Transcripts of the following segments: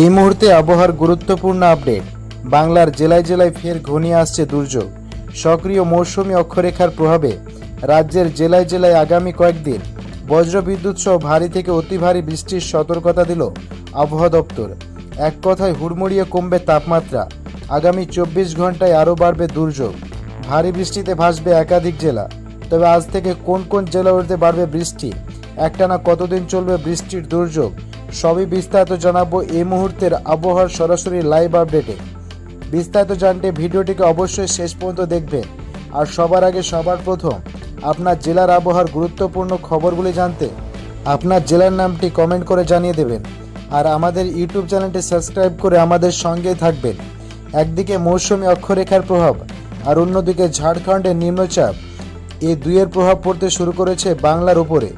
এই মুহূর্তে আবহাওয়ার গুরুত্বপূর্ণ আপডেট। বাংলার জেলায় জেলায় ফের ঘনিয়ে আসছে দুর্যোগ। সক্রিয় মৌসুমি অক্ষরেখার প্রভাবে রাজ্যের জেলায় জেলায় আগামী কয়েকদিন বজ্রবিদ্যুৎ সহ ভারী থেকে অতি ভারী বৃষ্টির সতর্কতা দিল আবহাওয়া দপ্তর। এক কথায় হুড়মুড়িয়ে কমবে তাপমাত্রা। আগামী চব্বিশ ঘন্টায় আরও বাড়বে দুর্যোগ। ভারী বৃষ্টিতে ভাসবে একাধিক জেলা। তবে আজ থেকে কোন কোন জেলা জেলাগুলিতে বাড়বে বৃষ্টি? একটানা কতদিন চলবে বৃষ্টির দুর্যোগ? সবই বিস্তারিত জানাব এই মুহূর্তের আবহাওয়ার সরাসরি লাইভ আপডেটে বিস্তারিত জানতে ভিডিওটিকে অবশ্যই শেষ পর্যন্ত দেখবেন। আর সবার আগে সবার প্রথম, আপনার জেলার আবহাওয়ার গুরুত্বপূর্ণ খবরগুলি জানতে আপনার জেলার নামটি কমেন্ট করে জানিয়ে দেবেন। আর আমাদের ইউটিউব চ্যানেলটি সাবস্ক্রাইব করে আমাদের সঙ্গেই থাকবেন। একদিকে মৌসুমী অক্ষরেখার প্রভাব, আর অন্যদিকে ঝাড়খণ্ডের নিম্নচাপ। এই দুইয়ের প্রভাব পড়তে শুরু করেছে বাংলার উপরে।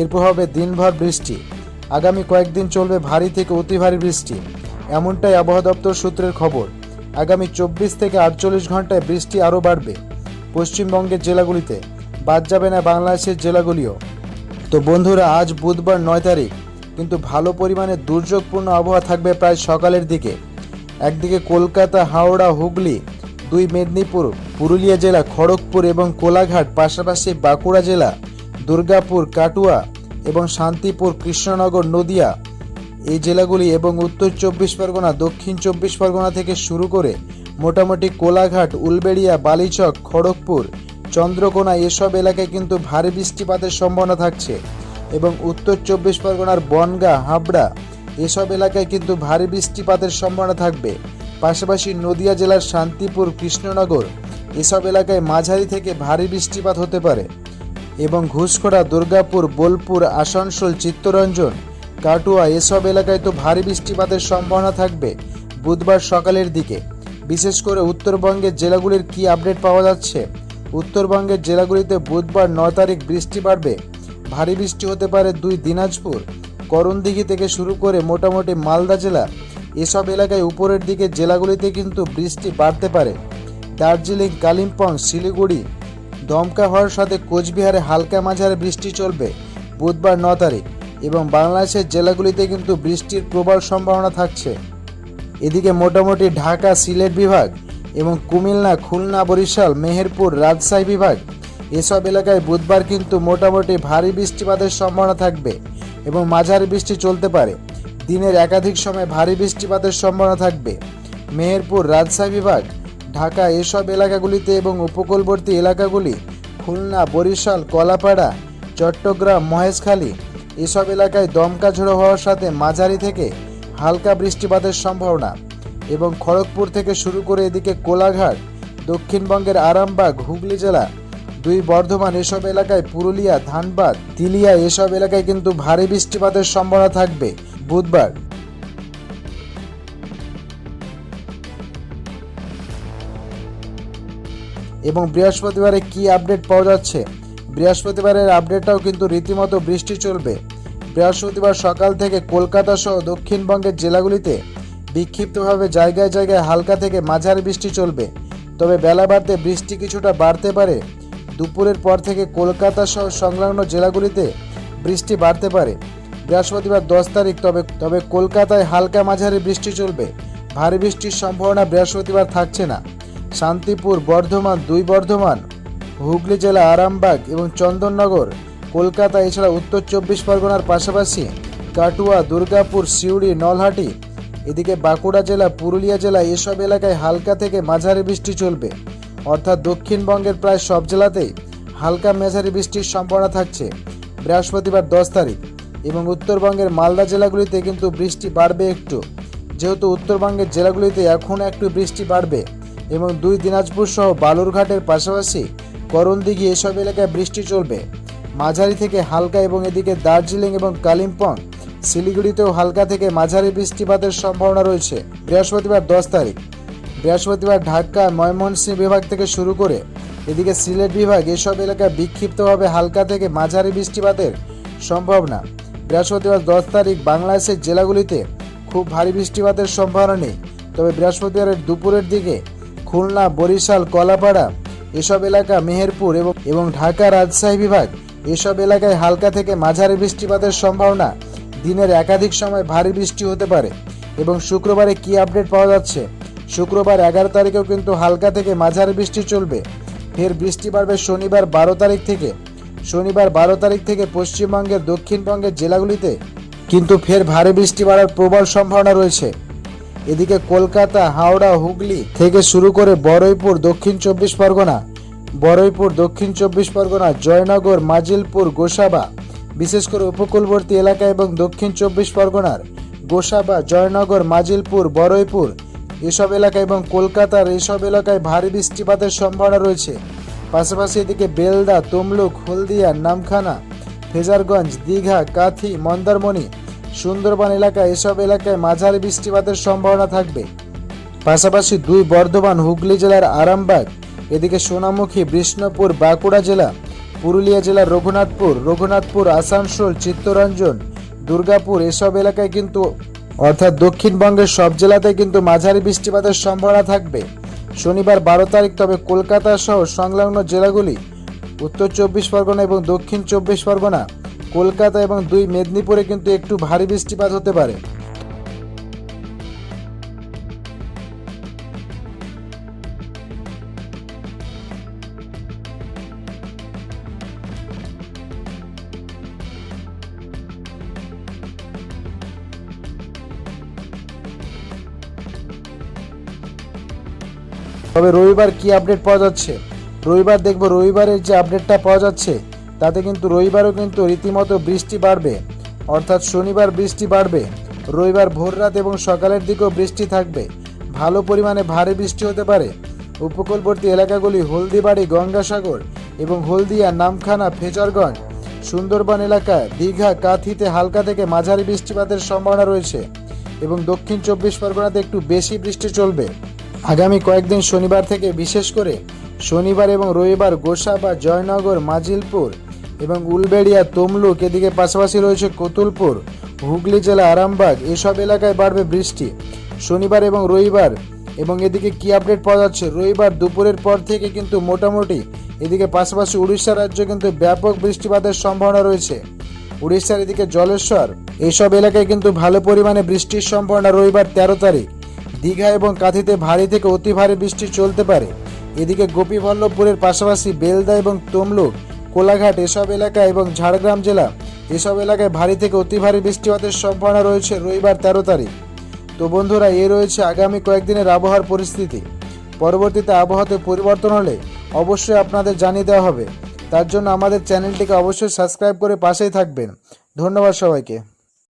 এর প্রভাবে দিনভর বৃষ্টি। আগামী কয়েকদিন চলবে ভারী থেকে অতি ভারী বৃষ্টি। এমনটাই আবহাওয়া দপ্তর সূত্রের খবর। আগামী চব্বিশ থেকে আটচল্লিশ ঘন্টায় বৃষ্টি আরও বাড়বে পশ্চিমবঙ্গের জেলাগুলিতে। বাদ যাবে না বাংলাদেশের জেলাগুলিও। তো বন্ধুরা, আজ বুধবার নয় তারিখ, কিন্তু ভালো পরিমাণে দুর্যোগপূর্ণ আবহাওয়া থাকবে প্রায় সকালের দিকে। একদিকে কলকাতা, হাওড়া, হুগলি, দুই মেদিনীপুর, পুরুলিয়া জেলা, খড়গপুর এবং কোলাঘাট, পাশাপাশি বাঁকুড়া জেলা, দুর্গাপুর, কাটুয়া এবং শান্তিপুর, কৃষ্ণনগর, নদিয়া এই জেলাগুলি এবং উত্তর চব্বিশ পরগনা, দক্ষিণ চব্বিশ পরগনা থেকে শুরু করে মোটামুটি কোলাঘাট, উলবেড়িয়া, বালিচক, খড়গপুর, চন্দ্রকোনা এসব এলাকায় কিন্তু ভারী বৃষ্টিপাতের সম্ভাবনা থাকছে এবং উত্তর চব্বিশ পরগনার বনগা, হাবড়া এসব এলাকায় কিন্তু ভারী বৃষ্টিপাতের সম্ভাবনা থাকবে। পাশাপাশি নদিয়া জেলার শান্তিপুর, কৃষ্ণনগর এসব এলাকায় মাঝারি থেকে ভারী বৃষ্টিপাত হতে পারে। এবং ঘুষখোড়া, দুর্গাপুর, বোলপুর, আসানসোল, চিত্তরঞ্জন, কাটুয়া এসব এলাকায় তো ভারী বৃষ্টিপাতের সম্ভাবনা থাকবে বুধবার সকালের দিকে। বিশেষ করে উত্তরবঙ্গের জেলাগুলির কি আপডেট পাওয়া যাচ্ছে? উত্তরবঙ্গের জেলাগুলিতে বুধবার ন তারিখ বৃষ্টি বাড়বে। ভারী বৃষ্টি হতে পারে দুই দিনাজপুর, করণদিঘি থেকে শুরু করে মোটামুটি মালদা জেলা। এসব এলাকায় উপরের দিকে জেলাগুলিতে কিন্তু বৃষ্টি বাড়তে পারে। দার্জিলিং, কালিম্পং, শিলিগুড়ি দমকা হওয়ার সাথে কোচবিহারে হালকা মাঝারে বৃষ্টি চলবে বুধবার ন তারিখ এবং বাংলাদেশের জেলাগুলিতে কিন্তু বৃষ্টির প্রবল সম্ভাবনা থাকছে। এদিকে মোটামুটি ঢাকা সিলেট বিভাগ এবং কুমিল্লা, খুলনা, বরিশাল, মেহেরপুর, রাজশাহী বিভাগ এসব এলাকায় বুধবার কিন্তু মোটামুটি ভারী বৃষ্টিপাতের সম্ভাবনা থাকবে এবং মাঝারি বৃষ্টি চলতে পারে। দিনের একাধিক সময় ভারী বৃষ্টিপাতের সম্ভাবনা থাকবে। মেহেরপুর, রাজশাহী বিভাগ ঢাকা এসব এলাকাগুলিতে এবং উপকূলবর্তী এলাকাগুলি খুলনা, বরিশাল, কলাপাড়া, চট্টগ্রাম, মহেশখালী এসব এলাকায় দমকা ঝোড়ো হওয়ার সাথে মাঝারি থেকে হালকা বৃষ্টিপাতের সম্ভাবনা এবং খড়গপুর থেকে শুরু করে এদিকে কোলাঘাট, দক্ষিণবঙ্গের আরামবাগ, হুগলি জেলা, দুই বর্ধমান এসব এলাকায় পুরুলিয়া, ধানবাদ, তিলিয়া এসব এলাকায় কিন্তু ভারী বৃষ্টিপাতের সম্ভাবনা থাকবে বুধবার। এবং বৃহস্পতিবারে কি আপডেট পাওয়া যাচ্ছে? বৃহস্পতিবারের আপডেটটাও কিন্তু রীতিমতো বৃষ্টি চলবে। বৃহস্পতিবার সকাল থেকে কলকাতা সহ দক্ষিণবঙ্গের জেলাগুলিতে বিক্ষিপ্তভাবে জায়গায় জায়গায় হালকা থেকে মাঝারি বৃষ্টি চলবে। তবে বেলা বাড়তে বৃষ্টি কিছুটা বাড়তে পারে। দুপুরের পর থেকে কলকাতা সহ সংলগ্ন জেলাগুলিতে বৃষ্টি বাড়তে পারে। বৃহস্পতিবার দশ তারিখ, তবে তবে কলকাতায় হালকা মাঝারি বৃষ্টি চলবে। ভারী বৃষ্টির সম্ভাবনা বৃহস্পতিবার থাকছে না। শান্তিপুর বর্ধমান দুই বর্ধমান, হুগলি জেলা আরামবাগ এবং চন্দননগর, কলকাতা এছাড়া উত্তর চব্বিশ পরগনার পাশাপাশি কাটুয়া, দুর্গাপুর, সিউড়ি, নলহাটি, এদিকে বাঁকুড়া জেলা, পুরুলিয়া জেলা এসব এলাকায় হালকা থেকে মাঝারি বৃষ্টি চলবে। অর্থাৎ দক্ষিণবঙ্গের প্রায় সব জেলাতেই হালকা মাঝারি বৃষ্টির সম্ভাবনা থাকছে বৃহস্পতিবার দশ তারিখ এবং উত্তরবঙ্গের মালদা জেলাগুলিতে কিন্তু বৃষ্টি বাড়বে একটু। যেহেতু উত্তরবঙ্গের জেলাগুলিতে এখন একটু বৃষ্টি বাড়বে। এবং দুই দিনাজপুর সহ বালুরঘাটের পাশাপাশি করণদিঘি এসব এলাকায় বৃষ্টি চলবে। মাঝারি থেকে হালকা এবং এদিকে দার্জিলিং এবং কালিম্পং, শিলিগুড়িতেও হালকা থেকে মাঝারি বৃষ্টিপাতের সম্ভাবনা রয়েছে। বৃহস্পতিবার দশ তারিখ। বৃহস্পতিবার ঢাকা, ময়মনসিংহ বিভাগ থেকে শুরু করে এদিকে সিলেট বিভাগ এসব এলাকায় বিক্ষিপ্তভাবে হালকা থেকে মাঝারি বৃষ্টিপাতের সম্ভাবনা। বৃহস্পতিবার দশ তারিখ বাংলাদেশের জেলাগুলিতে খুব ভারী বৃষ্টিপাতের সম্ভাবনা নেই। তবে বৃহস্পতিবারের দুপুরের দিকে খুলনা, বরিশাল, কলাপাড়া, এসব এলাকা মেহেরপুর এবং এবং ঢাকা রাজশাহী বিভাগ। এসব এলাকায় হালকা থেকে মাঝারি বৃষ্টিপাতের সম্ভাবনা। দিনের একাধিক সময় ভারী বৃষ্টি হতে পারে এবং শুক্রবারে কি আপডেট পাওয়া যাচ্ছে? শুক্রবার এগারো তারিখেও কিন্তু হালকা থেকে মাঝারি বৃষ্টি চলবে। ফের বৃষ্টি বাড়বে শনিবার বারো তারিখ থেকে। শনিবার বারো তারিখ থেকে পশ্চিমবঙ্গের দক্ষিণবঙ্গের জেলাগুলিতে কিন্তু ফের ভারী বৃষ্টি বাড়ার প্রবল সম্ভাবনা রয়েছে। এদিকে কলকাতা, হাওড়া, হুগলি থেকে শুরু করে বড়ইপুর, দক্ষিণ চব্বিশ পরগনা, বড়ইপুর, দক্ষিণ চব্বিশ পরগনা, জয়নগর, মাজিলপুর, গোসাবা, বিশেষ করে উপকূলবর্তী এলাকা এবং দক্ষিণ চব্বিশ পরগনার গোসাবা, জয়নগর, মাজিলপুর, বড়ইপুর এসব এলাকা এবং কলকাতার এসব এলাকায় ভারী বৃষ্টিপাতের সম্ভাবনা রয়েছে। পাশাপাশি এদিকে বেলদা, তমলুক, হলদিয়া, নামখানা, ফেজারগঞ্জ, দীঘা, কাথি, মন্দারমণি সুন্দরবন এলাকা এসব এলাকায় মাঝারি বৃষ্টিপাতের সম্ভাবনা থাকবে। পাশাপাশি দুই বর্ধমান হুগলি জেলার আরামবাগ, এদিকে সোনামুখী, বিষ্ণুপুর, বাঁকুড়া জেলা, পুরুলিয়া জেলার রঘুনাথপুর রঘুনাথপুর, আসানসোল, চিত্তরঞ্জন, দুর্গাপুর এসব এলাকায় কিন্তু, অর্থাৎ দক্ষিণবঙ্গের সব জেলাতে কিন্তু মাঝারি বৃষ্টিপাতের সম্ভাবনা থাকবে। শনিবার বারো তারিখ, তবে কলকাতা সহ সংলগ্ন জেলাগুলি উত্তর চব্বিশ পরগনা এবং দক্ষিণ চব্বিশ পরগনা কলকাতা এবং দুই মেদিনীপুরে কিন্তু একটু ভারী বৃষ্টিপাত হতে পারে। তবে রবিবার কি আপডেট পাওয়া যাচ্ছে? রবিবার দেখব, রবিবারের যে আপডেটটা পাওয়া যাচ্ছে তাতে কিন্তু রবিবারও কিন্তু রীতিমতো বৃষ্টি বাড়বে। অর্থাৎ শনিবার বৃষ্টি বাড়বে। রবিবার ভোররাত এবং সকালের দিকেও বৃষ্টি থাকবে। ভালো পরিমাণে ভারী বৃষ্টি হতে পারে। উপকূলবর্তী এলাকাগুলি হলদিবাড়ি, গঙ্গাসাগর এবং হলদিয়া, নামখানা, ফেজারগঞ্জ, সুন্দরবন এলাকা, দীঘা, কাঁথিতে হালকা থেকে মাঝারি বৃষ্টিপাতের সম্ভাবনা রয়েছে এবং দক্ষিণ চব্বিশ পরগনাতে একটু বেশি বৃষ্টি চলবে। আগামী কয়েকদিন শনিবার থেকে বিশেষ করে শনিবার এবং রবিবার গোসা বা জয়নগর, মাজিলপুর এবং উলবেড়িয়া, তমলুক, এদিকে পাশাপাশি রয়েছে কতুলপুর, হুগলি জেলা, আরামবাগ, এসব এলাকায় বাড়বে বৃষ্টি। শনিবার এবং রবিবার, এবং এদিকে কি আপডেট পাওয়া যাচ্ছে? রবিবার দুপুরের পর থেকে কিন্তু মোটামুটি এদিকে পাশাপাশি উড়িষ্যা রাজ্যে কিন্তু ব্যাপক বৃষ্টিপাতের সম্ভাবনা রয়েছে। উড়িষ্যার এদিকে জলেশ্বর এইসব এলাকায় কিন্তু ভালো পরিমাণে বৃষ্টির সম্ভাবনা রবিবার তেরো তারিখ। দীঘা এবং কাঁথিতে ভারী থেকে অতি ভারী বৃষ্টি চলতে পারে। এদিকে গোপীবল্লভপুরের পাশাপাশি বেলদা এবং তমলুক কোলাঘাট, এসব এলাকা এবং ঝাড়গ্রাম জেলা। এসব এলাকায় ভারী থেকে অতি ভারী বৃষ্টিপাতের সম্ভাবনা রয়েছে রবিবার তেরো তারিখ। তো বন্ধুরা, এ রয়েছে আগামী কয়েকদিনের আবহাওয়ার পরিস্থিতি। পরবর্তীতে আবহাওয়াতে পরিবর্তন হলে অবশ্যই আপনাদের জানিয়ে দেওয়া হবে। তার জন্য আমাদের চ্যানেলটিকে অবশ্যই সাবস্ক্রাইব করে পাশেই থাকবেন। ধন্যবাদ সবাইকে।